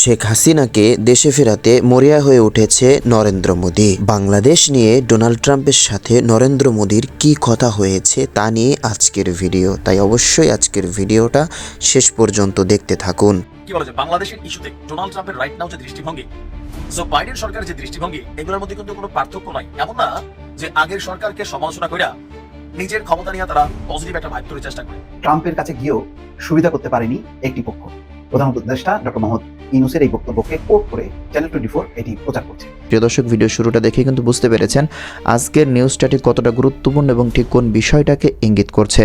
শেখ হাসিনাকে দেশে ফেরাতে মরিয়া হয়ে উঠেছে নরেন্দ্র মোদী। বাংলাদেশ নিয়ে ডোনাল্ড ট্রাম্পের সাথে নরেন্দ্র মোদীর কি কথা হয়েছে তা নিয়ে আজকের ভিডিও। তাই অবশ্যই আজকের ভিডিওটা শেষ পর্যন্ত দেখতে থাকুন। কি বলা যায়? বাংলাদেশের ইস্যুতে ডোনাল্ড ট্রাম্পের রাইট নাও যে দৃষ্টিভঙ্গি সো বাইডেন সরকারের যে দৃষ্টিভঙ্গি এগুলোর মধ্যে কিন্তু কোনো পার্থক্য নাই। এমন না যে আগের সরকারকে সমালোচনা কইরা নিজের ক্ষমতা নিয়ে তারা পজিটিভ একটা ভাইব তৈরির চেষ্টা করে। ট্রাম্পের কাছে গিয়েও সুবিধা করতে পারেনি একটি পক্ষ। প্রধান উপদেষ্টা ডক্টর মোহাম্মদ ইউনুসের এই বক্তব্যকে কোট করে চ্যানেল টোয়েন্টি ফোর এটি প্রচার করছে। প্রিয় দর্শক ভিডিও শুরুটা দেখে কিন্তু বুঝতে পেরেছেন আজকের নিউজটা ঠিক কতটা গুরুত্বপূর্ণ এবং ঠিক কোন বিষয়টাকে ইঙ্গিত করছে।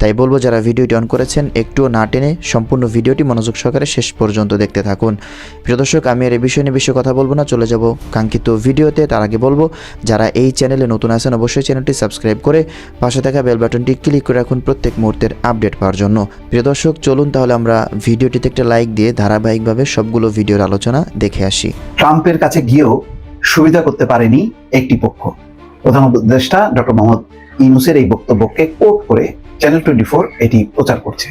তাই বলব, যারা ভিডিওটি অন করেছেন, একটুও না টেনে সম্পূর্ণ ভিডিওটি মনোযোগ সহকারে শেষ পর্যন্ত দেখতে থাকুন। প্রিয় দর্শক, আমি আর এই বিষয় নিয়ে বেশি কথা বলব না, চলে যাব কাঙ্ক্ষিত ভিডিওতে তার আগে বলব, যারা এই চ্যানেলে নতুন আছেন, অবশ্যই চ্যানেলটি সাবস্ক্রাইব করে পাশে থাকা বেল বাটনটি ক্লিক করে রাখুন প্রত্যেক মুহূর্তের আপডেট পাওয়ার জন্য। প্রিয় দর্শক, চলুন তাহলে আমরা ভিডিওটিতে একটা লাইক দিয়ে ধারাবাহিকভাবে সবগুলো ভিডিওর আলোচনা দেখে আসি। ট্রাম্পের কাছে গিয়েও সুবিধা করতে পারেনি একটি পক্ষ। প্রধান উপদেষ্টা ডক্টর মোহাম্মদ ইউনুসের এই বক্তব্যকে কোট করে চ্যানেল টোয়েন্টি ফোর এটি প্রচার করছে।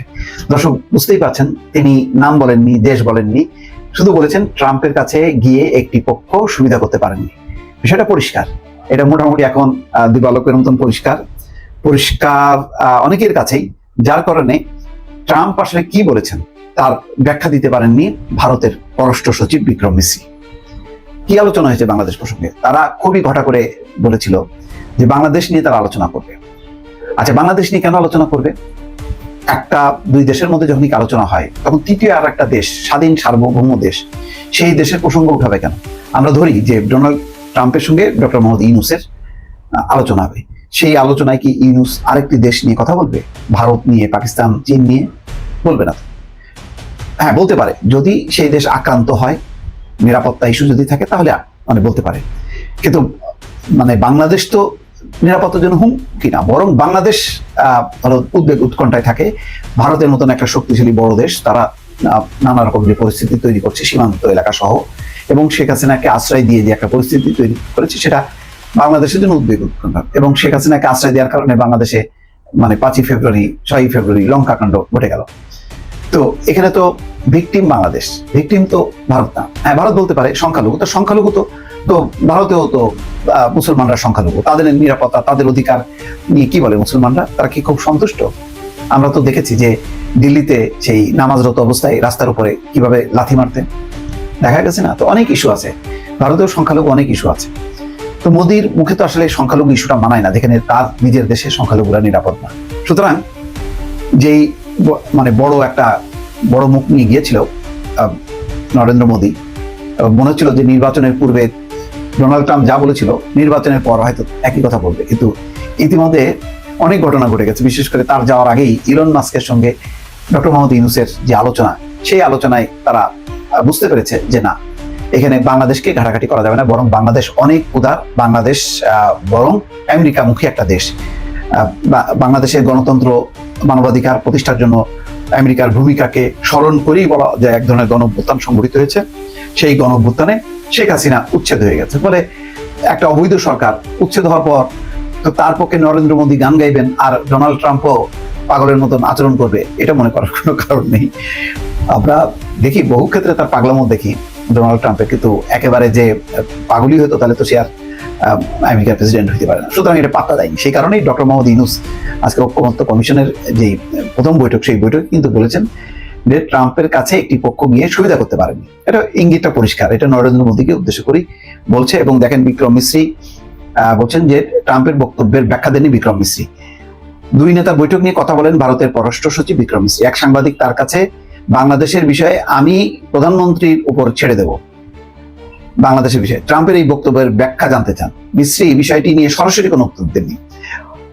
দর্শক, বুঝতেই পারছেন তিনি নাম বলেননি, দেশ বলেননি, শুধু বলেছেন ট্রাম্পের কাছে গিয়ে একটি পক্ষ সুবিধা করতে পারেননি বিষয়টা পরিষ্কার। এটা মোটামুটি এখন দিবালোকের মতন পরিষ্কার। পরিষ্কার অনেকের কাছেই, যার কারণে ট্রাম্প আসলে কি বলেছেন, তার ব্যাখ্যা দিতে পারেননি ভারতের পররাষ্ট্র সচিব বিক্রম মিশ্রি কি আলোচনা হয়েছে বাংলাদেশ প্রসঙ্গে? তারা খুবই ঘটা করে বলেছিল যে বাংলাদেশ নিয়ে তারা আলোচনা করবে। আচ্ছা বাংলাদেশ নিয়ে কেন আলোচনা করবে? একটা, দুই দেশের মধ্যে যখন আলোচনা হয়, তখন তৃতীয় আর একটা দেশ, স্বাধীন সার্বভৌম দেশ, সেই দেশের প্রসঙ্গ উঠাবে কেন? আমরা ধরি যে ডোনাল্ড ট্রাম্পের সঙ্গে ডক্টর মোহাম্মদ ইউনুসের আলোচনা হবে। সেই আলোচনায় কি ইউনুস আরেকটি দেশ নিয়ে কথা বলবে? ভারত নিয়ে, পাকিস্তান, চীন নিয়ে? বলবে না হ্যাঁ বলতে পারে। যদি সেই দেশ আক্রান্ত হয় নিরাপত্তা ইস্যু যদি থাকে তাহলে মানে বলতে পারে। কিন্তু মানে বাংলাদেশ তো নিরাপত্তার জন্য হুমকি না, বরং বাংলাদেশ হলো উদ্বেগ উৎকণ্ঠায় থাকে। ভারতের মতন একটা শক্তিশালী বড় দেশ, তারা নানা রকম যে পরিস্থিতি তৈরি করছে, সীমান্ত এলাকা সহ। এবং শেখ হাসিনাকে আশ্রয় দিয়ে যে একটা পরিস্থিতি তৈরি করেছে, সেটা বাংলাদেশের জন্য উদ্বেগ উৎকণ্ঠা। এবং শেখ হাসিনাকে আশ্রয় দেওয়ার কারণে বাংলাদেশে মানে পাঁচই ফেব্রুয়ারি, ছয়ই ফেব্রুয়ারি লঙ্কা কাণ্ড ঘটে গেল। তো এখানে তো ভিকটিম বাংলাদেশ ভিকটিম তো ভারত না। হ্যাঁ ভারত বলতে পারে সংখ্যালঘু, তো সংখ্যালঘু তো তো ভারতেও তো মুসলমানরা সংখ্যালঘু। তাদের নিরাপত্তা, তাদের অধিকার নিয়ে কি বলে মুসলমানরা? তারা কি খুব সন্তুষ্ট? আমরা তো দেখেছি যে দিল্লিতে সেই নামাজরত অবস্থায় রাস্তার উপরে কীভাবে লাথি মারতেন দেখা গেছে না? তো অনেক ইস্যু আছে। ভারতেও সংখ্যালঘু অনেক ইস্যু আছে। তো মোদির মুখে তো আসলে সংখ্যালঘু ইস্যুটা মানায় না। যেখানে তার নিজের দেশে সংখ্যালঘুরা নিরাপদ না। সুতরাং যেই মানে বড় একটা, বড় মুখ নিয়ে গিয়েছিল নরেন্দ্র মোদী। মনে হচ্ছিল যে নির্বাচনের পূর্বে ডোনাল্ড ট্রাম্প যা বলেছিল, নির্বাচনের পর হয়তো একই কথা বলবে। কিন্তু ইতিমধ্যে অনেক ঘটনা ঘটে গেছে, বিশেষ করে তার যাওয়ার আগেই ইলন মাস্কের সঙ্গে ডক্টর মোহাম্মদ ইউনুসের যে আলোচনা, সেই আলোচনায় তারা বুঝতে পেরেছে যে না, এখানে বাংলাদেশকে ঘাটাঘাটি করা যাবে না, বরং বাংলাদেশ অনেক উদার, বাংলাদেশ বরং আমেরিকামুখী একটা দেশ। বাংলাদেশের গণতন্ত্র মানবাধিকার প্রতিষ্ঠার জন্য আমেরিকার ভূমিকাকে স্মরণ করেই বলা যায়, এক ধরনের গণঅভ্যুত্থান সংঘটিত হয়েছে। সেই গণঅভ্যুত্থানে শেখ হাসিনা উচ্ছেদ হয়ে গেছে। ফলে একটা অবৈধ সরকার উচ্ছেদ হওয়ার পর তো তার পক্ষে নরেন্দ্র মোদী গান গাইবেন আর ডোনাল্ড ট্রাম্পও পাগলের মতন আচরণ করবে, এটা মনে করার কোনো কারণ নেই। আমরা দেখি, বহু ক্ষেত্রে তার পাগলামও দেখি ডোনাল্ড ট্রাম্পের। কিন্তু একেবারে যে পাগলই হতো, তাহলে তো সে আর আমেরিকার প্রেসিডেন্ট হতে পারে না। সুতরাং এটা পাত্তা দেয়নি। সেই কারণেই ডক্টর মোহাম্মদ ইউনুস আজকে ঐক্যমত্য কমিশনের যে প্রথম বৈঠক, সেই বৈঠক কিন্তু বলেছেন যে ট্রাম্পের কাছে একটি পক্ষ গিয়ে সুবিধা করতে পারেনি। এটা ইঙ্গিতটা পরিষ্কার। এটা নরেন্দ্র মোদীকে উদ্দেশ্য করেই বলছে এবং দেখেন বিক্রম মিশ্রী বলছেন যে ট্রাম্পের বক্তব্যের ব্যাখ্যা দেননি বিক্রম মিশ্রী দুই নেতা বৈঠক নিয়ে কথা বলেন ভারতের পররাষ্ট্র সচিব বিক্রম মিশ্রি এক সাংবাদিক তার কাছে, বাংলাদেশের বিষয়ে আমি প্রধানমন্ত্রীর উপর ছেড়ে দেব। বাংলাদেশের বিষয়ে। ট্রাম্পের এই বক্তব্যের ব্যাখ্যা জানতে চান। মিশ্রি এই বিষয়টি নিয়ে সরাসরি কোনো উত্তর দেননি।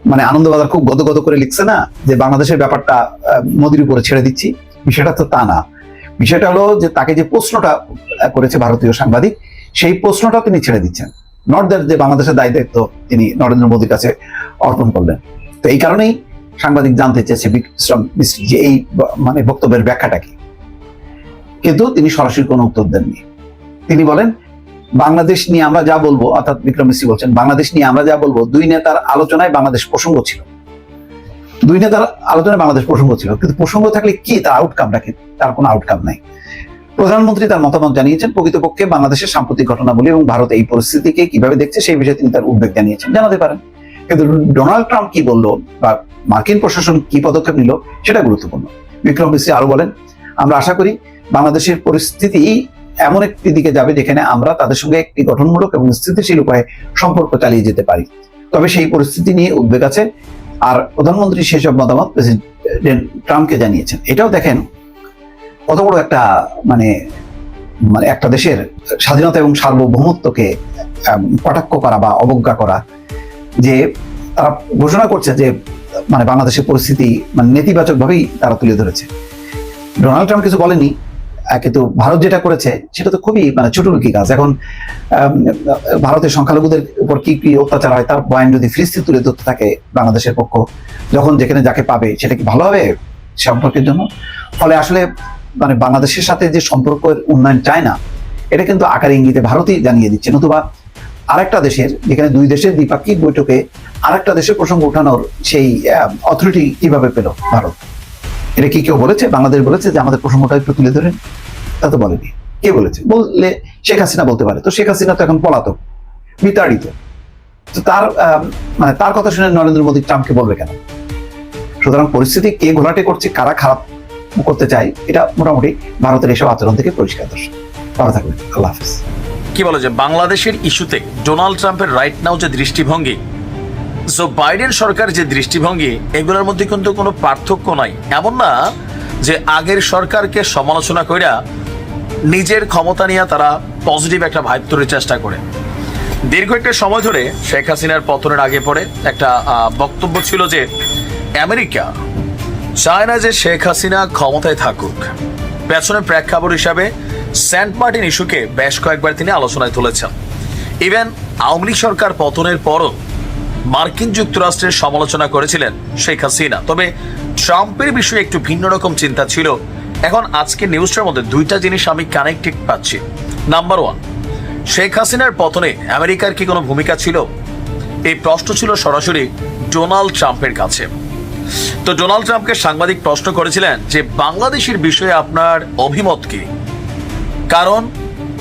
মানে আনন্দবাজার খুব গদগদ করে লিখছে না যে বাংলাদেশের ব্যাপারটা মোদির উপরে ছেড়ে দিচ্ছি। বিষয়টা তো তা না। বিষয়টা হলো যে তাকে যে প্রশ্নটা করেছে ভারতীয় সাংবাদিক, সেই প্রশ্নটা তিনি ছেড়ে দিচ্ছেন। নট দ্যাট যে বাংলাদেশের দায়ী দায়িত্ব তিনি নরেন্দ্র মোদীর কাছে অর্পণ করলেন। তো এই কারণেই সাংবাদিক জানতে চেয়েছে বিক্রম মিশ্রি যে এই মানে বক্তব্যের ব্যাখ্যাটা কি। কিন্তু তিনি সরাসরি কোনো উত্তর দেননি। তিনি বলেন বাংলাদেশ নিয়ে আমরা যা বলব, অর্থাৎ বিক্রম মিশ্রি বলছেন, বাংলাদেশ নিয়ে আমরা যা বলব, দুই নেতার আলোচনায় বাংলাদেশ প্রসঙ্গ ছিল। দুই নেতার আলোচনায় বাংলাদেশ প্রসঙ্গ ছিল, কিন্তু প্রসঙ্গ থাকলে কি তার আউটকামটা কি? তার কোনো আউটকাম নাই। প্রধানমন্ত্রী তার মতামত জানিয়েছেন, প্রকৃতপক্ষে বাংলাদেশের সাম্প্রতিক ঘটনাবলী এবং ভারত এই পরিস্থিতিকে কীভাবে দেখছে সেই বিষয়ে তিনি তার উদ্বেগ জানিয়েছেন, জানাতে পারেন। কিন্তু ডোনাল্ড ট্রাম্প কি বলল বা মার্কিন প্রশাসন কি পদক্ষেপ নিল, সেটা গুরুত্বপূর্ণ। বিক্রম মিশ্রী আরও বলেন, আমরা আশা করি বাংলাদেশের পরিস্থিতি এমন একটি দিকে যাবে যেখানে আমরা তাদের সঙ্গে একটি গঠনমূলক এবং স্থিতিশীল উপায়ে সম্পর্ক চালিয়ে যেতে পারি। তবে সেই পরিস্থিতি নিয়ে উদ্বেগ আছে। আর প্রধানমন্ত্রী সেসব মতামত প্রেসিডেন্ট ট্রাম্পকে জানিয়েছেন। এটাও দেখেন কত বড় একটা মানে মানে একটা দেশের স্বাধীনতা এবং সার্বভৌমত্বকে কটাক্ষ করা বা অবজ্ঞা করা যে তারা ঘোষণা করছে যে মানে বাংলাদেশের পরিস্থিতি মানে নেতিবাচক ভাবেই তারা তুলে ধরেছে। ডোনাল্ড ট্রাম্প কিছু বলেনি কিন্তু ভারত যেটা করেছে, সেটা তো খুবই মানে ছোটলুকি কাজ। এখন ভারতের সংখ্যালঘুদের উপর কি কি অত্যাচার হয়, তার বয়ান যদি ফিরিস্তি তুলে ধরতে থাকে বাংলাদেশের পক্ষ, যখন যেখানে যাকে পাবে, সেটা কি ভালো হবে সম্পর্কের জন্য? ফলে আসলে মানে বাংলাদেশের সাথে যে সম্পর্কের উন্নয়ন চায় না, এটা কিন্তু আকার ইঙ্গিতে ভারতই জানিয়ে দিচ্ছে। নতুবা আরেকটা দেশের, যেখানে দুই দেশের দ্বিপাক্ষিক বৈঠকে আরেকটা দেশের প্রসঙ্গ ওঠানোর সেই অথরিটি কীভাবে পেল ভারত? এটা কি কেউ বলেছে? বাংলাদেশ বলেছে যে আমাদের প্রসঙ্গটা একটু তুলে ধরেন তা তো বলেনি। কে বলেছে? বললে শেখ হাসিনা বলতে পারে। তো শেখ হাসিনা তো এখন পলাতক, বিতাড়িত। তো তার মানে তার কথা শুনে নরেন্দ্র মোদী ট্রাম্পকে বলবে কেন? সুতরাং পরিস্থিতি কে ঘোলাটে করছে, কারা খারাপ করতে চায়, এটা মোটামুটি ভারতের এসব আচরণ থেকে পরিষ্কার দর্শক। ভালো থাকবেন। আল্লাহ হাফিজ। কি বলে যে বাংলাদেশের ইস্যুতে ডোনাল্ড ট্রাম্পের রাইট নাও যে দৃষ্টিভঙ্গি সো বাইডেন সরকার যে দৃষ্টিভঙ্গি, এগুলোর মধ্যে কিন্তু কোনো পার্থক্য নাই। এমন না যে আগের সরকারকে সমালোচনা কইরা নিজের ক্ষমতা নিয়ে তারা পজিটিভ একটা ভাইব তৈরির চেষ্টা করে। দীর্ঘ একটা সময় ধরে শেখ হাসিনার পতনের আগে পরে একটা বক্তব্য ছিল যে, আমেরিকা চায় না যে শেখ হাসিনা ক্ষমতায় থাকুক। পেছনে প্রেক্ষাপট হিসাবে সেন্ট মার্টিন ইস্যুকে বেশ কয়েকবার তিনি আলোচনায় তুলেছেন। ইভেন আওয়ামী সরকার পতনের পরও মার্কিন যুক্তরাষ্ট্রের সমালোচনা করেছিলেন শেখ হাসিনা। তবে ট্রাম্পের বিষয়ে একটু ভিন্ন রকম চিন্তা ছিল। এখন আজকে নিউজটার মধ্যে দুইটা জিনিস আমি কানেক্টেড পাচ্ছি। নাম্বার ওয়ান শেখ হাসিনার পতনে আমেরিকার কি কোনো ভূমিকা ছিল? এই প্রশ্ন ছিল সরাসরি ডোনাল্ড ট্রাম্পের কাছে। তো ডোনাল্ড ট্রাম্পকে সাংবাদিক প্রশ্ন করেছিলেন যে, বাংলাদেশের বিষয়ে আপনার অভিমত কি? কারণ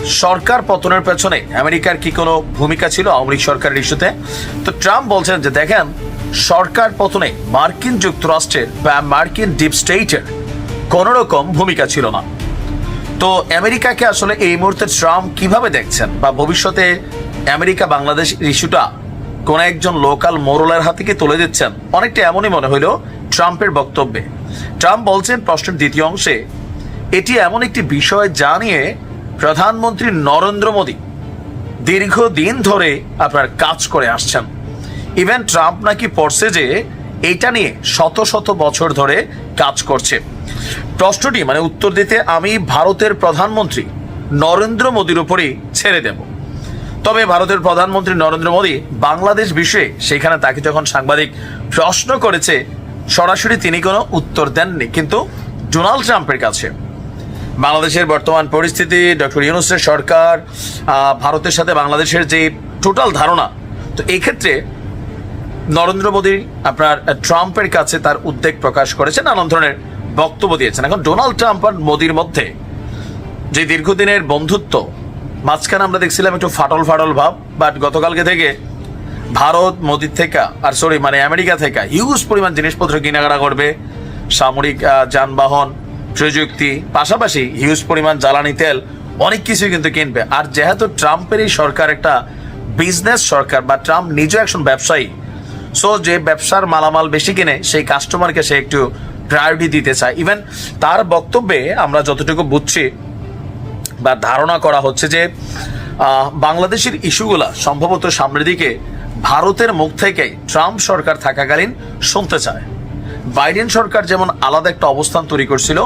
সরকার পতনের পেছনে আমেরিকার কি কোনো ভূমিকা ছিল আওয়ামী লীগ সরকারের ইস্যুতে? তো ট্রাম্প বলছেন যে, দেখেন, সরকার পতনে মার্কিন যুক্তরাষ্ট্রের বা মার্কিন ডিপ স্টেটের কোনো রকম ভূমিকা ছিল না। তো আমেরিকাকে আসলে এই মুহূর্তে ট্রাম্প কীভাবে দেখছেন? বা ভবিষ্যতে আমেরিকা বাংলাদেশ ইস্যুটা কোন একজন লোকাল মোরলের হাতে কি তুলে দিচ্ছেন? অনেকটা এমনই মনে হইল ট্রাম্পের বক্তব্যে। ট্রাম্প বলছেন, প্রশ্নের দ্বিতীয় অংশে, এটি এমন একটি বিষয় যা নিয়ে প্রধানমন্ত্রী নরেন্দ্র মোদী দীর্ঘদিন ধরে আপনার কাজ করে আসছেন। ইভেন ট্রাম্প নাকি পড়ছে যে এটা নিয়ে শত শত বছর ধরে কাজ করছে। প্রশ্নটি মানে উত্তর দিতে আমি ভারতের প্রধানমন্ত্রী নরেন্দ্র মোদীর উপরেই ছেড়ে দেব। তবে ভারতের প্রধানমন্ত্রী নরেন্দ্র মোদী বাংলাদেশ বিষয়ে সেখানে তাকে যখন সাংবাদিক প্রশ্ন করেছে, সরাসরি তিনি কোনো উত্তর দেননি। কিন্তু ডোনাল্ড ট্রাম্পের কাছে বাংলাদেশের বর্তমান পরিস্থিতি, ডক্টর ইউনুসের সরকার ভারতের সাথে বাংলাদেশের যে টোটাল ধারণা, তো এই ক্ষেত্রে নরেন্দ্র মোদী আপনার ট্রাম্পের কাছে তার উদ্বেগ প্রকাশ করেছেন, নানান ধরনের বক্তব্য দিয়েছেন। এখন ডোনাল্ড ট্রাম্প আর মোদির মধ্যে যে দীর্ঘদিনের বন্ধুত্ব, মাঝখানে আমরা দেখছিলাম একটু ফাটল ফাটল ভাব বাট গতকালকে থেকে ভারত, মোদির থেকে, আর সরি মানে আমেরিকা থেকে হিউজ পরিমাণ জিনিসপত্র কেনাকাটা করবে, সামরিক যানবাহন প্রযুক্তি, পাশাপাশি হিউজ পরিমাণ জ্বালানি তেল, অনেক কিছুই কিন্তু কিনবে। আর যেহেতু ট্রাম্পের এই সরকার একটা বিজনেস সরকার বা ট্রাম্প নিজেও একজন ব্যবসায়ী সো যে ব্যবসার মালামাল বেশি কিনে সেই কাস্টমারকে সে একটু প্রায়োরিটি দিতে চায়। ইভেন তার বক্তব্যে আমরা যতটুকু বুঝছি বা ধারণা করা হচ্ছে যে বাংলাদেশের ইস্যুগুলা সম্ভবত সামনের দিকে ভারতের মুখ থেকে ট্রাম্প সরকার থাকাকালীন শুনতে চায়। বাইডেন সরকার যেমন আলাদা একটা অবস্থান তৈরি করছিল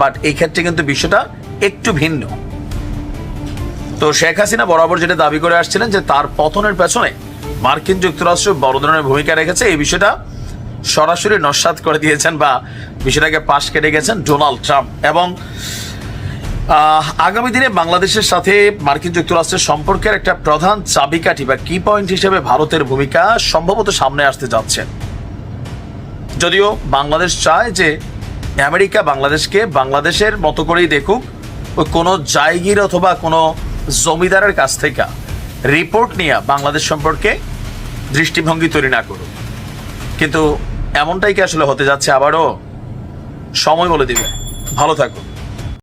বাট এই ক্ষেত্রে কিন্তু বিষয়টা একটু ভিন্ন। তো শেখ হাসিনা বরাবর যেটা দাবি করে আসছিলেন যে তার পতনের পেছনে মার্কিন যুক্তরাষ্ট্র বড় ধরনের ভূমিকা রেখেছে, এই বিষয়টা সরাসরি নস্বাত করে দিয়েছেন বা বিষয়টাকে পাশ কেটে গেছেন ডোনাল্ড ট্রাম্প এবং আগামী দিনে বাংলাদেশের সাথে মার্কিন যুক্তরাষ্ট্রের সম্পর্কের একটা প্রধান চাবিকাঠি বা কি পয়েন্ট হিসেবে ভারতের ভূমিকা সম্ভবত সামনে আসতে যাচ্ছে। যদিও বাংলাদেশ চায় যে আমেরিকা বাংলাদেশকে বাংলাদেশের মতো করেই দেখুক ওই কোনো জায়গির অথবা কোনো জমিদারের কাছ থেকে রিপোর্ট নিয়ে বাংলাদেশ সম্পর্কে দৃষ্টিভঙ্গি তৈরি না করুক। কিন্তু এমনটাই কি আসলে হতে যাচ্ছে? আবারও সময় বলে দিবে। ভালো থাকুন।